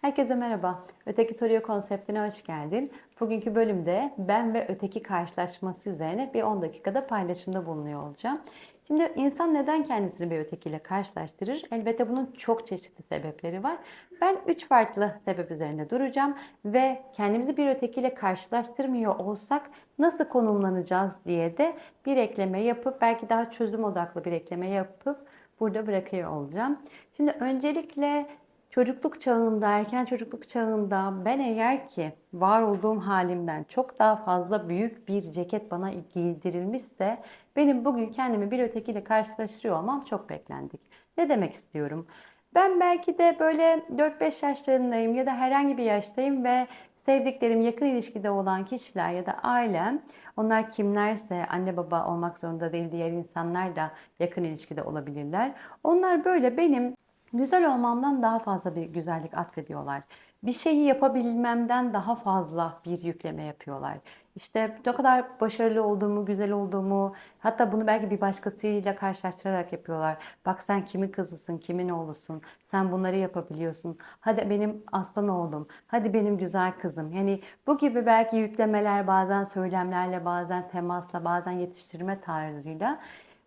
Herkese merhaba. Öteki soruyor konseptine hoş geldin. Bugünkü bölümde ben ve öteki karşılaşması üzerine bir 10 dakikada paylaşımda bulunuyor olacağım. Şimdi insan neden kendisini bir ötekiyle karşılaştırır? Elbette bunun çok çeşitli sebepleri var. Ben 3 farklı sebep üzerinde duracağım ve kendimizi bir ötekiyle karşılaştırmıyor olsak nasıl konumlanacağız diye de bir ekleme yapıp belki daha çözüm odaklı bir ekleme yapıp burada bırakıyor olacağım. Şimdi öncelikle Çocukluk çağında, erken çocukluk çağında ben eğer ki var olduğum halimden çok daha fazla büyük bir ceket bana giydirilmişse benim bugün kendimi bir ötekiyle karşılaştırıyor olmam çok beklendik. Ne demek istiyorum? Ben belki de böyle 4-5 yaşlarındayım ya da herhangi bir yaştayım ve sevdiklerim yakın ilişkide olan kişiler ya da ailem onlar kimlerse anne baba olmak zorunda değil diğer insanlar da yakın ilişkide olabilirler. Onlar böyle benim güzel olmamdan daha fazla bir güzellik atfediyorlar. Bir şeyi yapabilmemden daha fazla bir yükleme yapıyorlar. İşte ne kadar başarılı olduğumu, güzel olduğumu, hatta bunu belki bir başkasıyla karşılaştırarak yapıyorlar. Bak sen kimin kızısın, kimin oğlusun, sen bunları yapabiliyorsun. Hadi benim aslan oğlum, hadi benim güzel kızım. Yani bu gibi belki yüklemeler bazen söylemlerle, bazen temasla, bazen yetiştirme tarzıyla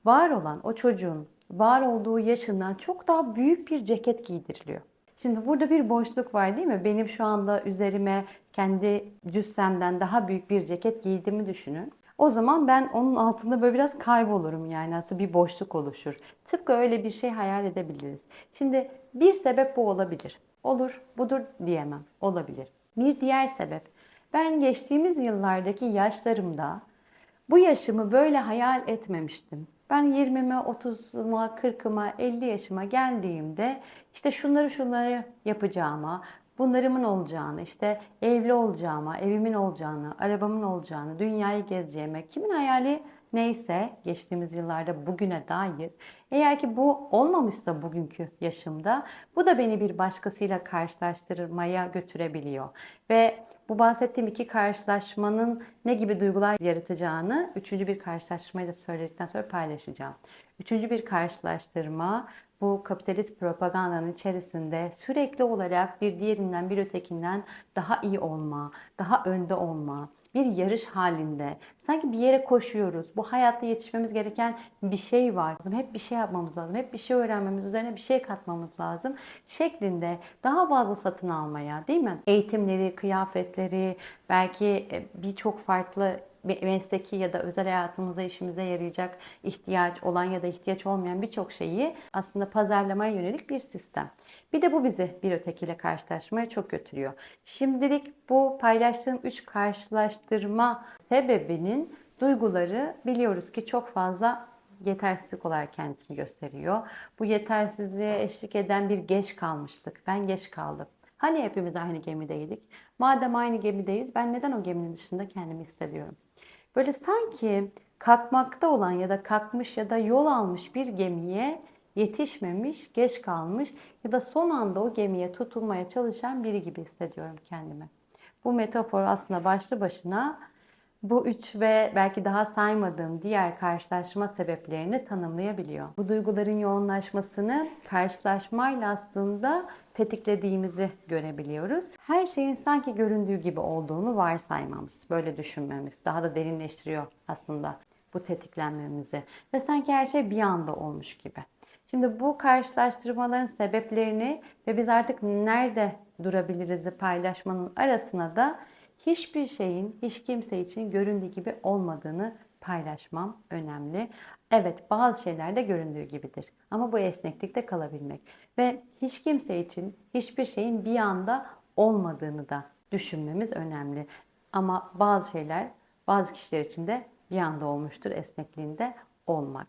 var olan o çocuğun var olduğu yaşından çok daha büyük bir ceket giydiriliyor. Şimdi burada bir boşluk var değil mi? Benim şu anda üzerime kendi cüssemden daha büyük bir ceket giydiğimi düşünün. O zaman ben onun altında böyle biraz kaybolurum yani aslında bir boşluk oluşur. Tıpkı öyle bir şey hayal edebiliriz. Şimdi bir sebep bu olabilir. Olur, budur diyemem. Olabilir. Bir diğer sebep. Ben geçtiğimiz yıllardaki yaşlarımda bu yaşımı böyle hayal etmemiştim. Ben 20'me, 30'uma, 40'ıma, 50 yaşıma geldiğimde işte şunları şunları yapacağıma, bunlarımın olacağını, işte evli olacağıma, evimin olacağını, arabamın olacağını, dünyayı gezeceğime, kimin hayali neyse geçtiğimiz yıllarda bugüne dair eğer ki bu olmamışsa bugünkü yaşımda bu da beni bir başkasıyla karşılaştırmaya götürebiliyor. Ve bu bahsettiğim iki karşılaşmanın ne gibi duygular yaratacağını üçüncü bir karşılaşmayı da söyledikten sonra paylaşacağım. Üçüncü bir karşılaştırma bu kapitalist propagandanın içerisinde sürekli olarak bir diğerinden bir ötekinden daha iyi olma, daha önde olma, bir yarış halinde. Sanki bir yere koşuyoruz. Bu hayatta yetişmemiz gereken bir şey var. Hep bir şey yapmamız lazım. Hep bir şey öğrenmemiz, üzerine bir şey katmamız lazım. Şeklinde daha fazla satın almaya değil mi? Eğitimleri, kıyafetleri, belki e, birçok farklı mesleki ya da özel hayatımıza işimize yarayacak ihtiyaç olan ya da ihtiyaç olmayan birçok şeyi aslında pazarlamaya yönelik bir sistem. Bir de bu bizi bir ötekiyle karşılaşmaya çok götürüyor. Şimdilik bu paylaştığım 3 karşılaştırma sebebinin duyguları biliyoruz ki çok fazla yetersizlik olarak kendisini gösteriyor. Bu yetersizliğe eşlik eden bir geç kalmışlık. Ben geç kaldım. Hani hepimiz aynı gemideydik? Madem aynı gemideyiz ben neden o geminin dışında kendimi hissediyorum? Böyle sanki kalkmakta olan ya da kalkmış ya da yol almış bir gemiye yetişmemiş, geç kalmış ya da son anda o gemiye tutunmaya çalışan biri gibi hissediyorum kendimi. Bu metafor aslında başlı başına bu üç ve belki daha saymadığım diğer karşılaşma sebeplerini tanımlayabiliyor. Bu duyguların yoğunlaşmasını karşılaşmayla aslında tetiklediğimizi görebiliyoruz. Her şeyin sanki göründüğü gibi olduğunu varsaymamız, böyle düşünmemiz daha da derinleştiriyor aslında bu tetiklenmemizi ve sanki her şey bir anda olmuş gibi. Şimdi bu karşılaştırmaların sebeplerini ve biz artık nerede durabiliriz'i paylaşmanın arasına da hiçbir şeyin hiç kimse için göründüğü gibi olmadığını paylaşmam önemli. Evet bazı şeyler de göründüğü gibidir ama bu esneklikte kalabilmek ve hiç kimse için hiçbir şeyin bir anda olmadığını da düşünmemiz önemli. Ama bazı şeyler bazı kişiler için de bir anda olmuştur esnekliğinde olmak.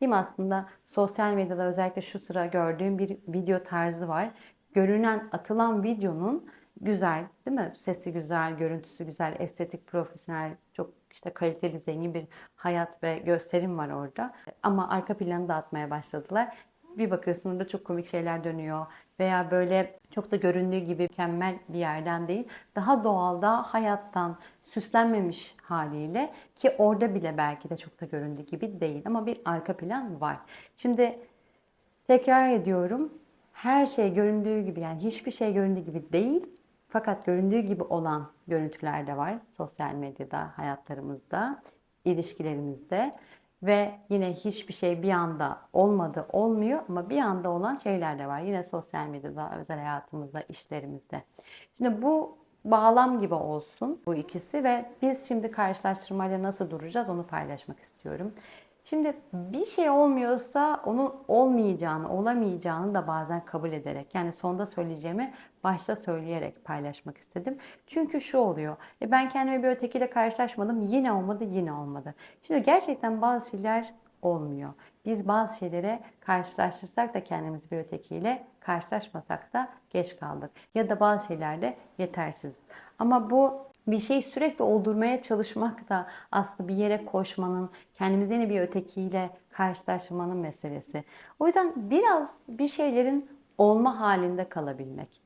Değil mi aslında sosyal medyada özellikle şu sıra gördüğüm bir video tarzı var. Görünen atılan videonun güzel değil mi? Sesi güzel, görüntüsü güzel, estetik, profesyonel, çok işte kaliteli, zengin bir hayat ve gösterim var orada. Ama arka planı dağıtmaya başladılar. Bir bakıyorsun orada çok komik şeyler dönüyor veya böyle çok da göründüğü gibi mükemmel bir yerden değil. Daha doğalda hayattan süslenmemiş haliyle ki orada bile belki de çok da göründüğü gibi değil ama bir arka plan var. Şimdi tekrar ediyorum her şey göründüğü gibi yani hiçbir şey göründüğü gibi değil fakat göründüğü gibi olan görüntüler de var sosyal medyada, hayatlarımızda, ilişkilerimizde ve yine hiçbir şey bir anda olmadı, olmuyor ama bir anda olan şeyler de var. Yine sosyal medyada, özel hayatımızda, işlerimizde. Şimdi bu bağlam gibi olsun bu ikisi ve biz şimdi karşılaştırmayla nasıl duracağız onu paylaşmak istiyorum. Şimdi bir şey olmuyorsa onun olmayacağını, olamayacağını da bazen kabul ederek yani sonda söyleyeceğimi başta söyleyerek paylaşmak istedim. Çünkü şu oluyor. E ben kendime bir ötekiyle karşılaşmadım. Yine olmadı, yine olmadı. Şimdi gerçekten bazı şeyler olmuyor. Biz bazı şeylere karşılaştırsak da kendimizi bir ötekiyle karşılaşmasak da geç kaldık. Ya da bazı şeylerde yetersiz. Ama bu bir şey sürekli oldurmaya çalışmak da aslında bir yere koşmanın, kendimizi yeni bir ötekiyle karşılaşmanın meselesi. O yüzden biraz bir şeylerin olma halinde kalabilmek.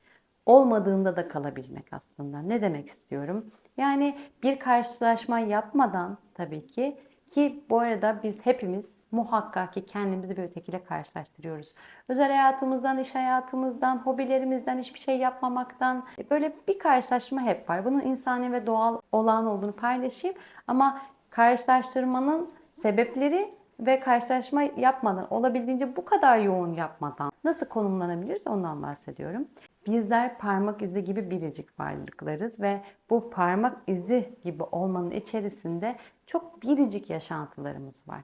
Olmadığında da kalabilmek aslında. Ne demek istiyorum? Yani bir karşılaşma yapmadan tabii ki ki bu arada biz hepimiz muhakkak ki kendimizi bir ötekiyle karşılaştırıyoruz. Özel hayatımızdan, iş hayatımızdan, hobilerimizden, hiçbir şey yapmamaktan böyle bir karşılaşma hep var. Bunun insani ve doğal olan olduğunu paylaşayım ama karşılaştırmanın sebepleri ve karşılaşma yapmadan, olabildiğince bu kadar yoğun yapmadan nasıl konumlanabiliriz ondan bahsediyorum. Bizler parmak izi gibi biricik varlıklarız ve bu parmak izi gibi olmanın içerisinde çok biricik yaşantılarımız var.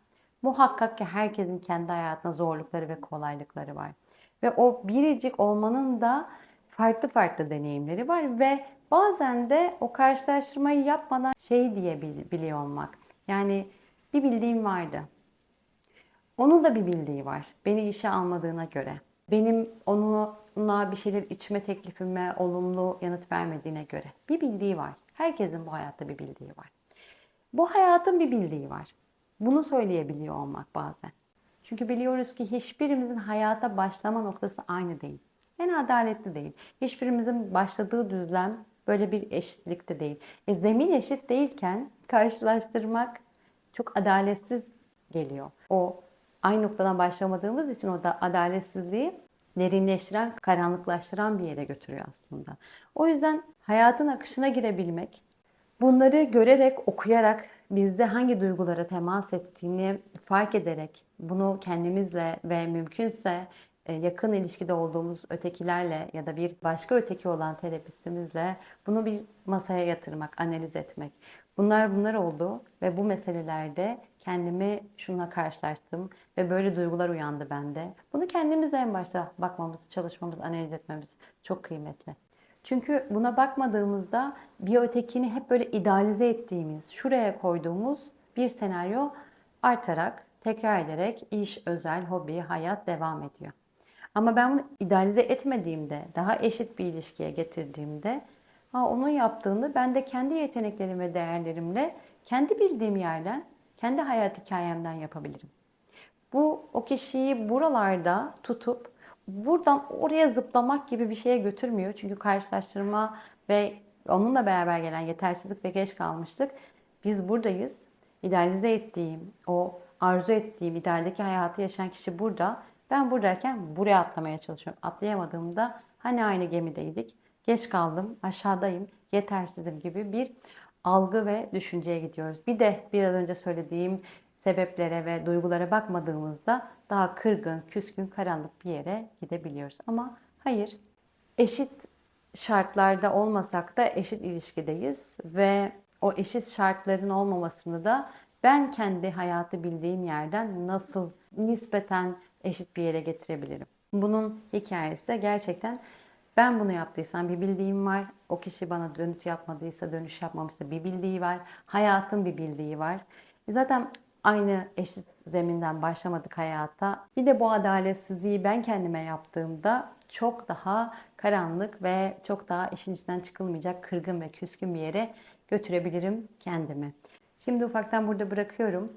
Muhakkak ki herkesin kendi hayatında zorlukları ve kolaylıkları var. Ve o biricik olmanın da farklı farklı deneyimleri var ve bazen de o karşılaştırmayı yapmadan şey diye biliyor olmak. Yani bir bildiğim vardı. Onun da bir bildiği var. Beni işe almadığına göre. Benim onunla bir şeyler içme teklifime olumlu yanıt vermediğine göre. Bir bildiği var. Herkesin bu hayatta bir bildiği var. Bu hayatın bir bildiği var. Bunu söyleyebiliyor olmak bazen. Çünkü biliyoruz ki hiçbirimizin hayata başlama noktası aynı değil. Yani adaletli değil. Hiçbirimizin başladığı düzlem böyle bir eşitlikte değil. E zemin eşit değilken karşılaştırmak çok adaletsiz geliyor. O aynı noktadan başlamadığımız için o da adaletsizliği derinleştiren, karanlıklaştıran bir yere götürüyor aslında. O yüzden hayatın akışına girebilmek, bunları görerek, okuyarak bizde hangi duygulara temas ettiğini fark ederek bunu kendimizle ve mümkünse e, yakın ilişkide olduğumuz ötekilerle ya da bir başka öteki olan terapistimizle bunu bir masaya yatırmak, analiz etmek. Bunlar bunlar oldu ve bu meselelerde kendimi şuna karşılaştım ve böyle duygular uyandı bende. Bunu kendimize en başta bakmamız, çalışmamız, analiz etmemiz çok kıymetli. Çünkü buna bakmadığımızda bir ötekini hep böyle idealize ettiğimiz, şuraya koyduğumuz bir senaryo artarak, tekrar ederek iş, özel, hobi, hayat devam ediyor. Ama ben bunu idealize etmediğimde, daha eşit bir ilişkiye getirdiğimde, ha onun yaptığını ben de kendi yeteneklerim ve değerlerimle kendi bildiğim yerden, kendi hayat hikayemden yapabilirim. Bu o kişiyi buralarda tutup buradan oraya zıplamak gibi bir şeye götürmüyor. Çünkü karşılaştırma ve onunla beraber gelen yetersizlik ve geç kalmıştık. Biz buradayız. İdealize ettiğim, o arzu ettiğim idealdeki hayatı yaşayan kişi burada. Ben buradayken buraya atlamaya çalışıyorum. Atlayamadığımda hani aynı gemideydik. Geç kaldım, aşağıdayım, yetersizim gibi bir algı ve düşünceye gidiyoruz. Bir de biraz önce söylediğim sebeplere ve duygulara bakmadığımızda daha kırgın, küskün, karanlık bir yere gidebiliyoruz. Ama hayır, eşit şartlarda olmasak da eşit ilişkideyiz ve o eşit şartların olmamasını da ben kendi hayatı bildiğim yerden nasıl nispeten eşit bir yere getirebilirim? Bunun hikayesi de gerçekten ben bunu yaptıysam bir bildiğim var. O kişi bana dönüt yapmadıysa, dönüş yapmamışsa bir bildiği var. Hayatın bir bildiği var. Zaten aynı eşit zeminden başlamadık hayata. Bir de bu adaletsizliği ben kendime yaptığımda çok daha karanlık ve çok daha işin içinden çıkılmayacak kırgın ve küskün bir yere götürebilirim kendimi. Şimdi ufaktan burada bırakıyorum.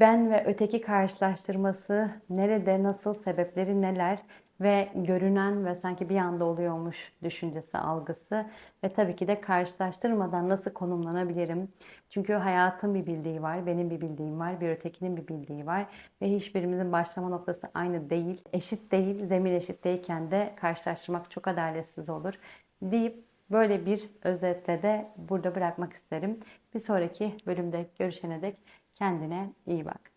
Ben ve öteki karşılaştırması nerede, nasıl, sebepleri neler ve görünen ve sanki bir anda oluyormuş düşüncesi, algısı ve tabii ki de karşılaştırmadan nasıl konumlanabilirim? Çünkü hayatın bir bildiği var, benim bir bildiğim var, bir ötekinin bir bildiği var ve hiçbirimizin başlama noktası aynı değil, eşit değil, zemin eşit değilken de karşılaştırmak çok adaletsiz olur deyip böyle bir özetle de burada bırakmak isterim. Bir sonraki bölümde görüşene dek kendine iyi bak.